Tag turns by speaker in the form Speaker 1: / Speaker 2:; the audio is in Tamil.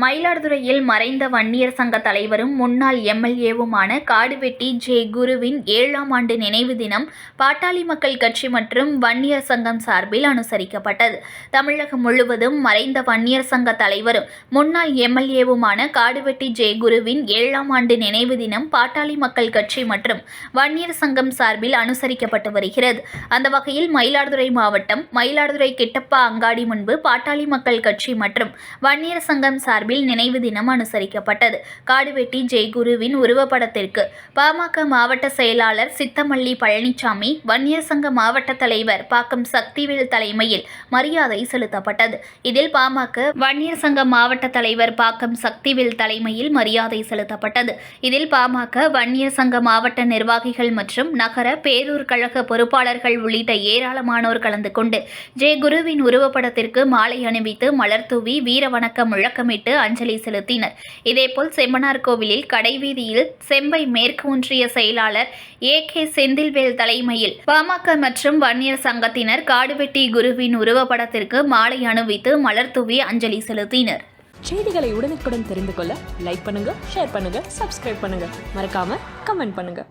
Speaker 1: மயிலாடுதுறையில் மறைந்த வன்னியர் சங்க தலைவரும் முன்னாள் எம்எல்ஏவுமான காடுவெட்டி ஜே குருவின் ஏழாம் ஆண்டு நினைவு தினம் பாட்டாளி மக்கள் கட்சி மற்றும் வன்னியர் சங்கம் சார்பில் அனுசரிக்கப்பட்டது. தமிழகம் முழுவதும் மறைந்த வன்னியர் சங்க தலைவரும் முன்னாள் எம்எல்ஏவுமான காடுவெட்டி ஜே குருவின் ஏழாம் ஆண்டு நினைவு தினம் பாட்டாளி மக்கள் கட்சி மற்றும் வன்னியர் சங்கம் சார்பில் அனுசரிக்கப்பட்டு வருகிறது. அந்த வகையில் மயிலாடுதுறை மாவட்டம் மயிலாடுதுறை கிட்டப்பா அங்காடி முன்பு பாட்டாளி மக்கள் கட்சி மற்றும் வன்னியர் சங்கம் சார்பில் நினைவு தினம் அனுசரிக்கப்பட்டது. காடுவெட்டி ஜெய்குருவின் உருவப்படத்திற்கு பாமக மாவட்ட செயலாளர் சித்தமல்லி பழனிசாமி வன்னியர் சங்க மாவட்ட தலைவர் பாக்கம் சக்திவேல் தலைமையில் மரியாதை செலுத்தப்பட்டது. இதில் பாமக வன்னியர் சங்க மாவட்ட தலைவர் பாக்கம் சக்திவேல் தலைமையில் மரியாதை செலுத்தப்பட்டது. இதில் பாமக வன்னியர் சங்க மாவட்ட நிர்வாகிகள் மற்றும் நகர பேரூர் கழக பொறுப்பாளர்கள் உள்ளிட்ட ஏராளமானோர் கலந்து கொண்டு ஜெயகுருவின் உருவப்படத்திற்கு மாலை அணிவித்து மலர் தூவி வீர வணக்கம் முழக்கமிட்டு அஞ்சலி செலுத்தினர். இதேபோல் செம்மனார் கோவிலில் கடைவீதியில் செம்பை மேற்கு ஒன்றிய செயலாளர் ஏ கே செந்தில்வேல் தலைமையில் பாமக மற்றும் வன்னியர் சங்கத்தினர் காடுவெட்டி குருவின் உருவப்படத்திற்கு மாலை அணிவித்து மலர் தூவி அஞ்சலி செலுத்தினர்.
Speaker 2: செய்திகளை உடனுக்குடன் தெரிந்து கொள்ள லைக் பண்ணுங்க ஷேர் பண்ணுங்க சப்ஸ்கிரைப் பண்ணுங்க. மறக்காம கமெண்ட் பண்ணுங்க.